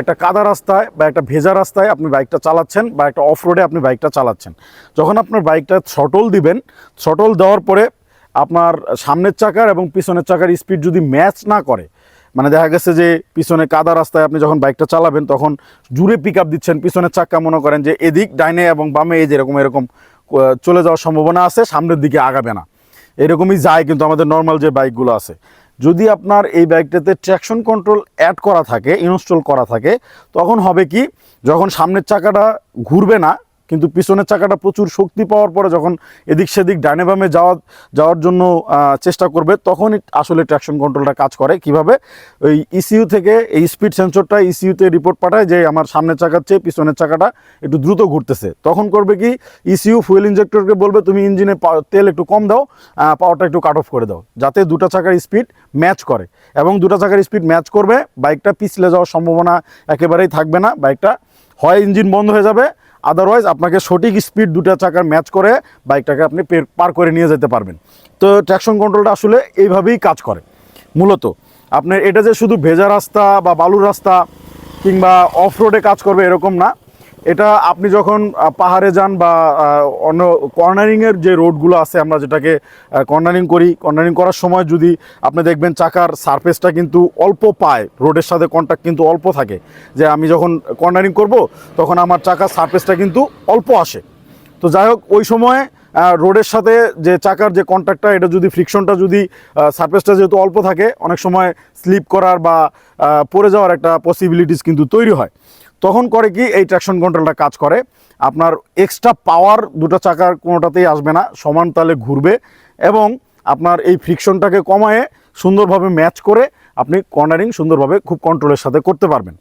একটা কাদা রাস্তায় বা একটা ভেজা রাস্তায় আপনি বাইকটা চালাচ্ছেন বা একটা অফ রোডে আপনি বাইকটা চালাচ্ছেন। যখন আপনার বাইকটা থ্রটল দিবেন, থ্রটল দেওয়ার পরে আপনার সামনের চাকার এবং পিছনের চাকার স্পিড যদি ম্যাচ না করে মানে দেখা গেছে যে পিছনে কাদা রাস্তায় আপনি যখন বাইকটা চালাবেন, তখন জুড়ে পিক দিচ্ছেন, পিছনের চাক্কা মনে করেন যে এদিক, ডাইনে এবং বামে এই যেরকম এরকম চলে যাওয়ার সম্ভাবনা আছে, সামনের দিকে আগাবে না। এরকমই যায় কিন্তু আমাদের নর্মাল যে বাইকগুলো আছে। যদি আপনার এই বাইকটাতে ট্র্যাকশন কন্ট্রোল অ্যাড করা থাকে ইনস্টল করা থাকে, তখন হবে কি, যখন সামনের চাকাটা ঘুরবে না কিন্তু পিছনের চাকাটা প্রচুর শক্তি পাওয়ার পরে যখন এদিক সেদিক ডানে বামে যাওয়া, যাওয়ার জন্য চেষ্টা করবে, তখনই আসলে ট্র্যাকশন কন্ট্রোলটা কাজ করে। কীভাবে? ওই ইসিইউ থেকে এই স্পিড সেন্সরটা ইসিইউতে রিপোর্ট পাঠায় যে আমার সামনের চাকার চেয়ে পিছনের চাকাটা একটু দ্রুত ঘুরতেছে। তখন করবে কি? ইসিউ ফুয়েল ইঞ্জেক্টরকে বলবে, তুমি ইঞ্জিনে তেল একটু কম দাও পাওয়ারটা একটু কাট অফ করে দাও। যাতে দুটো চাকার স্পিড ম্যাচ করে। এবং দুটো চাকার স্পিড ম্যাচ করবে, বাইকটা পিছলে যাওয়ার সম্ভাবনা একেবারেই থাকবে না। বাইকটা হয় ইঞ্জিন বন্ধ হয়ে যাবে আদারওয়াইজ আপনাকে সঠিক স্পিড দুটা চাকার ম্যাচ করে বাইকটাকে আপনি পের- করে নিয়ে যেতে পারবেন। তো ট্র্যাকশন কন্ট্রোলটা আসলে এইভাবেই কাজ করে। মূলত, আপনার এটা যে শুধু ভেজা রাস্তা বা বালুর রাস্তা কিংবা অফ রোডে কাজ করবে এরকম না। এটা আপনি যখন পাহাড়ে যান বা অন্য কর্নারিংয়ের যে রোডগুলো আছে, আমরা যেটাকে কর্নারিং করি কর্নারিং করার সময় যদি আপনি দেখবেন চাকার সারফেসটা কিন্তু অল্প পায় রোডের সাথে কন্ট্যাক্ট কিন্তু অল্প থাকে। যে আমি যখন কর্নারিং করব, তখন আমার চাকার সারফেসটা কিন্তু অল্প আসে। তো যাই হোক, ওই সময় রোডের সাথে যে চাকার যে কন্ট্যাক্টটা এটা যদি ফ্রিকশনটা যদি সারফেসটা যেহেতু অল্প থাকে, অনেক সময় স্লিপ করার বা পড়ে যাওয়ার একটা পসিবিলিটিস কিন্তু তৈরি হয়। তখন করে কি এই ট্র্যাকশন কন্ট্রোলটা কাজ করে। আপনার এক্সট্রা পাওয়ার দুটো চাকার কোনোটাতেই আসবে না, সমান তালে ঘুরবে এবং আপনার এই ফ্রিকশনটাকে কমায়ে সুন্দরভাবে ম্যাচ করে আপনি কর্নারিং সুন্দরভাবে খুব কন্ট্রোলের সাথে করতে পারবেন।